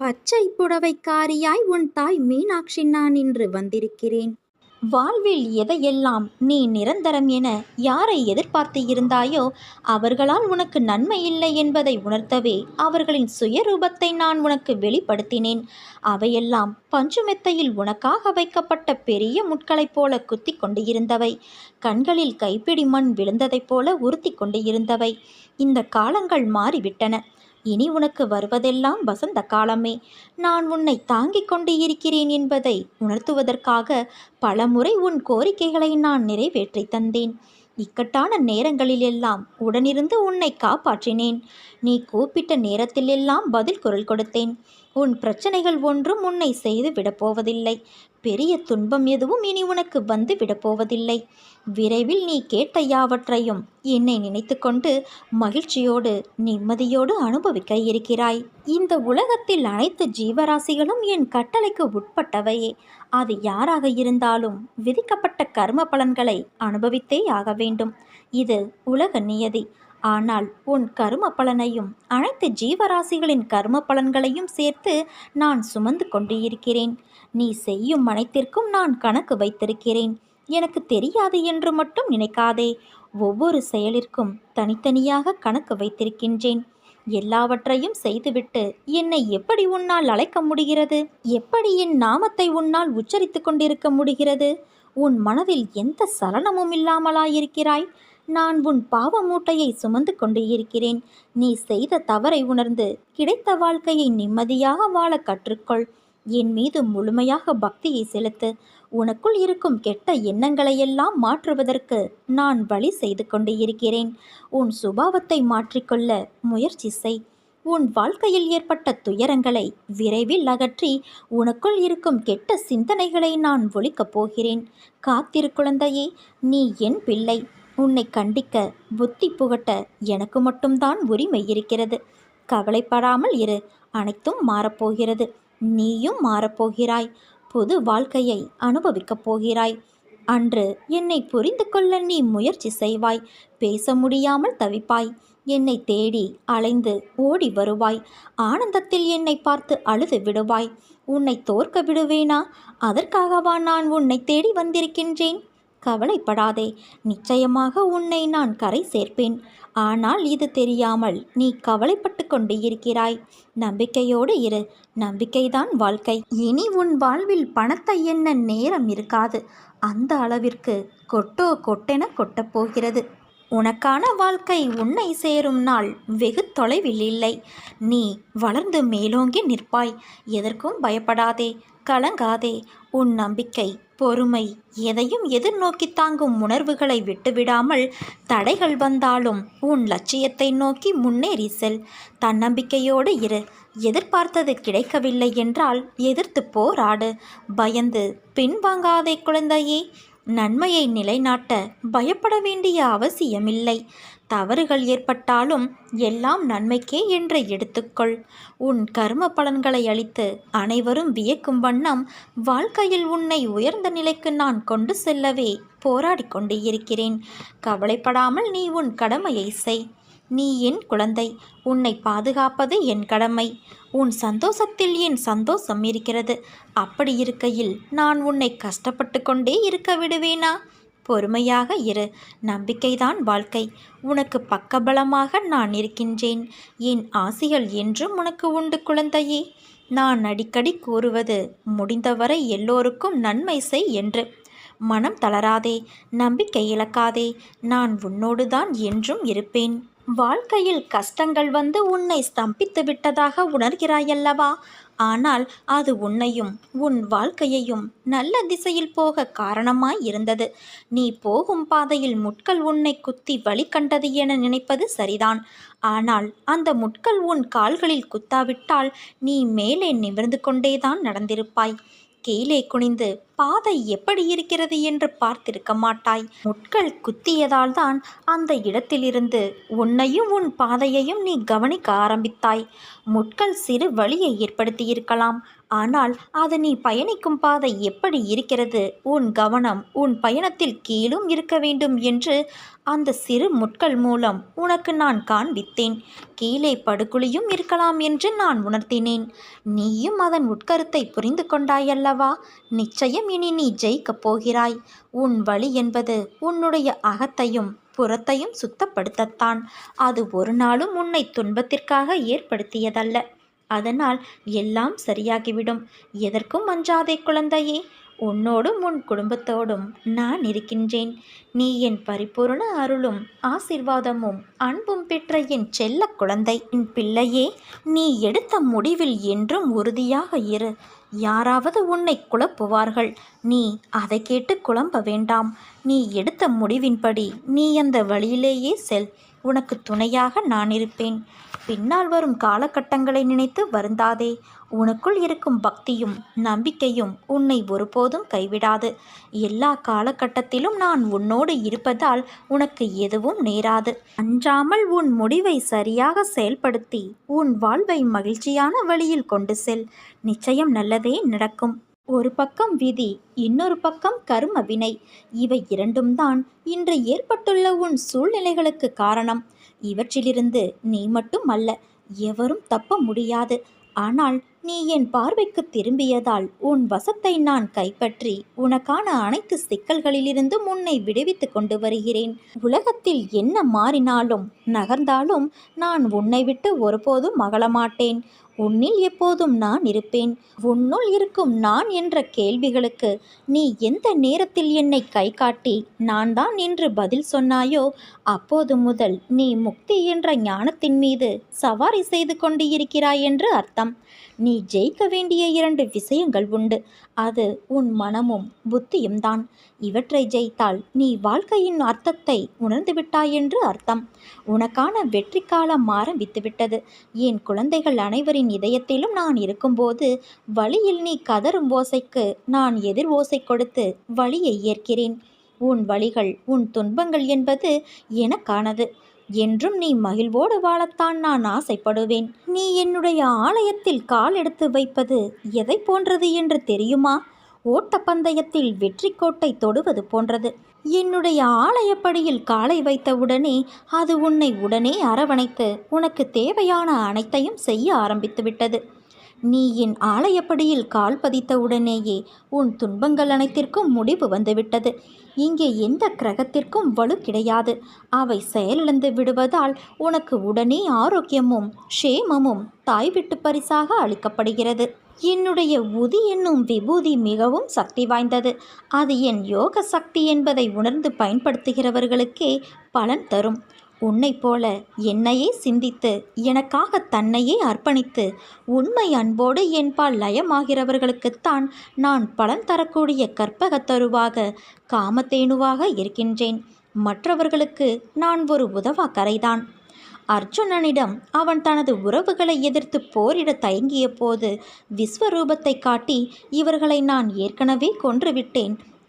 பச்சை புடவைக்காரியாய் உன் தாய் மீனாட்சி நான் இன்று வந்திருக்கிறேன். வாழ்வில் எதையெல்லாம் நீ நிரந்தரம் என யாரை எதிர்பார்த்து இருந்தாயோ அவர்களால் உனக்கு நன்மை இல்லை என்பதை உணர்த்தவே அவர்களின் சுயரூபத்தை நான் உனக்கு வெளிப்படுத்தினேன். அவையெல்லாம் பஞ்சுமெத்தையில் உனக்காக வைக்கப்பட்ட பெரிய முட்களைப் போல குத்தி கொண்டு இருந்தவை கண்களில் கைப்பிடி மண் விழுந்ததைப் போல உறுத்தி கொண்டு இருந்தவை இந்த காலங்கள் மாறிவிட்டன. இனி உனக்கு வருவதெல்லாம் வசந்த காலமே. நான் உன்னை தாங்கிக் கொண்டு இருக்கிறேன் என்பதை உணர்த்துவதற்காக பலமுறை உன் கோரிக்கைகளை நான் நிறைவேற்றி தந்தேன். இக்கட்டான நேரங்களிலெல்லாம் உடனிருந்து உன்னை காப்பாற்றினேன். நீ கூப்பிட்ட நேரத்திலெல்லாம் பதில் குரல் கொடுத்தேன். உன் பிரச்சனைகள் ஒன்றும் உன்னை செய்து விடப்போவதில்லை பெரிய துன்பம் எதுவும் இனி உனக்கு வந்து விடப்போவதில்லை விரைவில் நீ கேட்ட யாவற்றையும் என்னை நினைத்து கொண்டு மகிழ்ச்சியோடு நிம்மதியோடு அனுபவிக்க இருக்கிறாய். இந்த உலகத்தில் அனைத்து ஜீவராசிகளும் என் கட்டளைக்கு உட்பட்டவையே. அது யாராக இருந்தாலும் விதிக்கப்பட்ட கர்ம பலன்களை அனுபவித்தே ஆக வேண்டும். இது உலக நியதி. ஆனால் உன் கரும பலனையும் அனைத்து ஜீவராசிகளின் கரும பலன்களையும் சேர்த்து நான் சுமந்து கொண்டு இருக்கிறேன் நீ செய்யும் அனைத்திற்கும் நான் கணக்கு வைத்திருக்கிறேன். எனக்கு தெரியாது என்று மட்டும் நினைக்காதே. ஒவ்வொரு செயலிற்கும் தனித்தனியாக கணக்கு வைத்திருக்கின்றேன். எல்லாவற்றையும் செய்துவிட்டு என்னை எப்படி உன்னால் அழைக்க முடிகிறது? எப்படி என் நாமத்தை உன்னால் உச்சரித்து கொண்டிருக்க முடிகிறது? உன் மனதில் எந்த சலனமும் இல்லாமலாயிருக்கிறாய்? நான் உன் பாவ மூட்டையை சுமந்து கொண்டு இருக்கிறேன் நீ செய்த தவறை உணர்ந்து கிடைத்த வாழ்க்கையை நிம்மதியாக வாழ கற்றுக்கொள். என் மீது முழுமையாக பக்தியை செலுத்து உனக்குள் இருக்கும் கெட்ட எண்ணங்களையெல்லாம் மாற்றுவதற்கு நான் வழி செய்து கொண்டு இருக்கிறேன் உன் சுபாவத்தை மாற்றிக்கொள்ள முயற்சி செய். உன் வாழ்க்கையில் ஏற்பட்ட துயரங்களை விரைவில் அகற்றி உனக்குள் இருக்கும் கெட்ட சிந்தனைகளை நான் ஒழிக்கப் போகிறேன். காத்திரு குழந்தையே நீ என் பிள்ளை. உன்னை கண்டிக்க புத்தி புகட்ட எனக்கு மட்டும்தான் உரிமை இருக்கிறது. கவலைப்படாமல் இரு அனைத்தும் மாறப்போகிறது. நீயும் மாறப்போகிறாய். புது வாழ்க்கையை அனுபவிக்கப் போகிறாய். அன்று என்னை புரிந்து கொள்ள நீ முயற்சி செய்வாய். பேச முடியாமல் தவிப்பாய். என்னை தேடி அலைந்து ஓடி வருவாய். ஆனந்தத்தில் என்னை பார்த்து அழுது விடுவாய். உன்னை தோற்க விடுவேனா? அதற்காகவா நான் உன்னை தேடி வந்திருக்கின்றேன்? கவலைப்படாதே. நிச்சயமாக உன்னை நான் கரை சேர்ப்பேன். ஆனால் இது தெரியாமல் நீ கவலைப்பட்டு கொண்டு இருக்கிறாய். நம்பிக்கையோடு இரு. நம்பிக்கைதான் வாழ்க்கை. இனி உன் வாழ்வில் பணத்தை என்ன நேரம் இருக்காது. அந்த அளவிற்கு கொட்டோ கொட்டென கொட்டப்போகிறது உனக்கான வாழ்க்கை உன்னை சேரும் நாள் வெகு தொலைவில் இல்லை. நீ வளர்ந்து மேலோங்கி நிற்பாய். எதற்கும் பயப்படாதே கலங்காதே. உன் நம்பிக்கை பொறுமை எதையும் எதிர்நோக்கி தாங்கும் உணர்வுகளை விட்டுவிடாமல் தடைகள் வந்தாலும் உன் லட்சியத்தை நோக்கி முன்னேறி செல். தன்னம்பிக்கையோடு இரு. எதிர்பார்த்தது கிடைக்கவில்லை என்றால் எதிர்த்து போராடு. பயந்து பின்வாங்காதே குழந்தையே. நன்மையை நிலைநாட்ட பயப்பட வேண்டிய அவசியமில்லை. தவறுகள் ஏற்பட்டாலும் எல்லாம் நன்மைக்கே என்று எடுத்துக்கொள். உன் கர்ம பலன்களை அளித்து அனைவரும் வியக்கும் வண்ணம் வாழ்க்கையில் உன்னை உயர்ந்த நிலைக்கு நான் கொண்டு செல்லவே போராடி கொண்டு இருக்கிறேன். கவலைப்படாமல் நீ உன் கடமையை செய். நீ என் குழந்தை. உன்னை பாதுகாப்பது என் கடமை. உன் சந்தோஷத்தில் என் சந்தோஷம் இருக்கிறது. அப்படி இருக்கையில் நான் உன்னை கஷ்டப்பட்டு கொண்டே இருக்க விடுவேனா? பொறுமையாக இரு. நம்பிக்கைதான் வாழ்க்கை. உனக்கு பக்கபலமாக நான் இருக்கின்றேன். என் ஆசைகள் என்றும் உனக்கு உண்டு குழந்தையே. நான் அடிக்கடி கூறுவது முடிந்தவரை எல்லோருக்கும் நன்மை செய் என்று. மனம் தளராதே. நம்பிக்கை இழக்காதே. நான் உன்னோடுதான் என்றும் இருப்பேன். வாழ்க்கையில் கஷ்டங்கள் வந்து உன்னை ஸ்தம்பித்து விட்டதாக உணர்கிறாயல்லவா? ஆனால் அது உன்னையும் உன் வாழ்க்கையையும் நல்ல திசையில் போக காரணமாய் இருந்தது. நீ போகும் பாதையில் முட்கள் உன்னை குத்தி வழி கண்டது என நினைப்பது சரிதான். ஆனால் அந்த முட்கள் உன் கால்களில் குத்தாவிட்டால் நீ மேலே நிமிர்ந்து கொண்டேதான் நடந்திருப்பாய். கீழே குனிந்து பாதை எப்படி இருக்கிறது என்று பார்த்திருக்க மாட்டாய். முட்கள் குத்தியதால் தான் அந்த இடத்திலிருந்து உன்னையும் உன் பாதையையும் நீ கவனிக்க ஆரம்பித்தாய். முட்கள் சிறு வழியை ஏற்படுத்தியிருக்கலாம். ஆனால் அது நீ பயணிக்கும் பாதை எப்படி இருக்கிறது? உன் கவனம் உன் பயணத்தில் கீழும் இருக்க வேண்டும் என்று அந்த சிறு முட்கள் மூலம் உனக்கு நான் காண்பித்தேன். கீழே படுகுழியும் இருக்கலாம் என்று நான் உணர்த்தினேன். நீயும் அதன் உட்கருத்தை புரிந்து கொண்டாயல்லவா? நிச்சயம் இனி நீ ஜெயிக்கப் போகிறாய். உன் வழி என்பது உன்னுடைய அகத்தையும் புறத்தையும் சுத்தப்படுத்தத்தான். அது ஒரு நாளும் உன்னை துன்பத்திற்காக ஏற்படுத்தியதல்ல. அதனால் எல்லாம் சரியாகிவிடும். எதற்கும் அஞ்சாதே குழந்தையே உன்னோடும் உன் குடும்பத்தோடும் நான் இருக்கின்றேன். நீ என் பரிபூரண அருளும் ஆசிர்வாதமும் அன்பும் பெற்ற என் செல்ல குழந்தை என் பிள்ளையே நீ எடுத்த முடிவில் என்றும் உறுதியாக இரு. யாராவது உன்னை குழப்புவார்கள். நீ அதை கேட்டு குழம்ப வேண்டாம். நீ எடுத்த முடிவின்படி நீ அந்த வழியிலேயே செல். உனக்கு துணையாக நான் இருப்பேன். பின்னால் வரும் காலகட்டங்களை நினைத்து வருந்தாதே. உனக்குள் இருக்கும் பக்தியும் நம்பிக்கையும் உன்னை ஒருபோதும் கைவிடாது. எல்லா காலகட்டத்திலும் நான் உன்னோடு இருப்பதால் உனக்கு எதுவும் நேராது. அஞ்சாமல் உன் முடிவை சரியாக செயல்படுத்தி உன் வாழ்வை மகிழ்ச்சியான வழியில் கொண்டு செல். நிச்சயம் நல்லதே நடக்கும். ஒரு பக்கம் விதி இன்னொரு பக்கம் கர்ம வினை. இவை இரண்டும் தான் இன்று ஏற்பட்டுள்ள உன் சூழ்நிலைகளுக்கு காரணம். இவற்றிலிருந்து நீ மட்டும் அல்ல எவரும் தப்ப முடியாது. ஆனால் நீ என் பார்வைக்கு திரும்பியதால் உன் வசத்தை நான் கைப்பற்றி உனக்கான அனைத்து சிக்கல்களிலிருந்தும் உன்னை விடுவித்து கொண்டு வருகிறேன். உலகத்தில் என்ன மாறினாலும் நகர்ந்தாலும் நான் உன்னை விட்டு ஒருபோதும் மகளமாட்டேன் உன்னில் எப்போதும் நான் இருப்பேன். உன்னுள் இருக்கும் நான் என்ற கேள்விகளுக்கு நீ எந்த நேரத்தில் என்னை கை காட்டி நான் தான் என்று பதில் சொன்னாயோ அப்போது முதல் நீ முக்தி என்ற ஞானத்தின் மீது சவாரி செய்து கொண்டு இருக்கிறாய் என்று அர்த்தம். நீ ஜெயிக்க வேண்டிய இரண்டு விஷயங்கள் உண்டு. அது உன் மனமும் புத்தியும் தான். இவற்றை ஜெயித்தால் நீ வாழ்க்கையின் அர்த்தத்தை உணர்ந்துவிட்டாய் என்று அர்த்தம். உனக்கான வெற்றி காலம் ஆரம்பித்துவிட்டது என் குழந்தைகள் அனைவரின் இதயத்திலும் நான் இருக்கும்போது வழியில் நீ கதரும் ஓசைக்கு நான் எதிர் ஓசை கொடுத்து வழியை ஏற்கிறேன். உன் வழிகள் உன் துன்பங்கள் என்பது எனக்கானது. என்றும் நீ மகிழ்வோடு வாழத்தான் நான் ஆசைப்படுவேன். நீ என்னுடைய ஆலயத்தில் கால் எடுத்து வைப்பது எதை போன்றது என்று தெரியுமா? ஓட்டப்பந்தயத்தில் வெற்றி கோட்டை தொடுவது போன்றது. என்னுடைய ஆலயப்படியில் காலை வைத்தவுடனே அது உன்னை உடனே அரவணைத்து உனக்கு தேவையான அனைத்தையும் செய்ய ஆரம்பித்துவிட்டது. நீ என் ஆலயப்படியில் கால் பதித்தவுடனேயே உன் துன்பங்கள் அனைத்திற்கும் முடிவு வந்துவிட்டது. இங்கே எந்த கிரகத்திற்கும் வலு கிடையாது. அவை செயலிழந்து விடுவதால் உனக்கு உடனே ஆரோக்கியமும் ஷேமமும் தாய் விட்டு பரிசாக அளிக்கப்படுகிறது. என்னுடைய உதி என்னும் விபூதி மிகவும் சக்தி வாய்ந்தது. அது என் யோக சக்தி என்பதை உணர்ந்து பயன்படுத்துகிறவர்களுக்கே பலன் தரும். உன்னை போல என்னையே சிந்தித்து எனக்காக தன்னையே அர்ப்பணித்து உண்மை அன்போடு என்பால் லயமாகிறவர்களுக்குத்தான் நான் பலன் தரக்கூடிய கற்பகத்தருவாக காமத்தேனுவாக இருக்கின்றேன். மற்றவர்களுக்கு நான் ஒரு உதவா கரைதான் அர்ஜுனனிடம் அவன் தனது உறவுகளை எதிர்த்து போரிட தயங்கிய போது விஸ்வரூபத்தை காட்டி இவர்களை நான் ஏற்கனவே கொன்றுவிட்டேன்.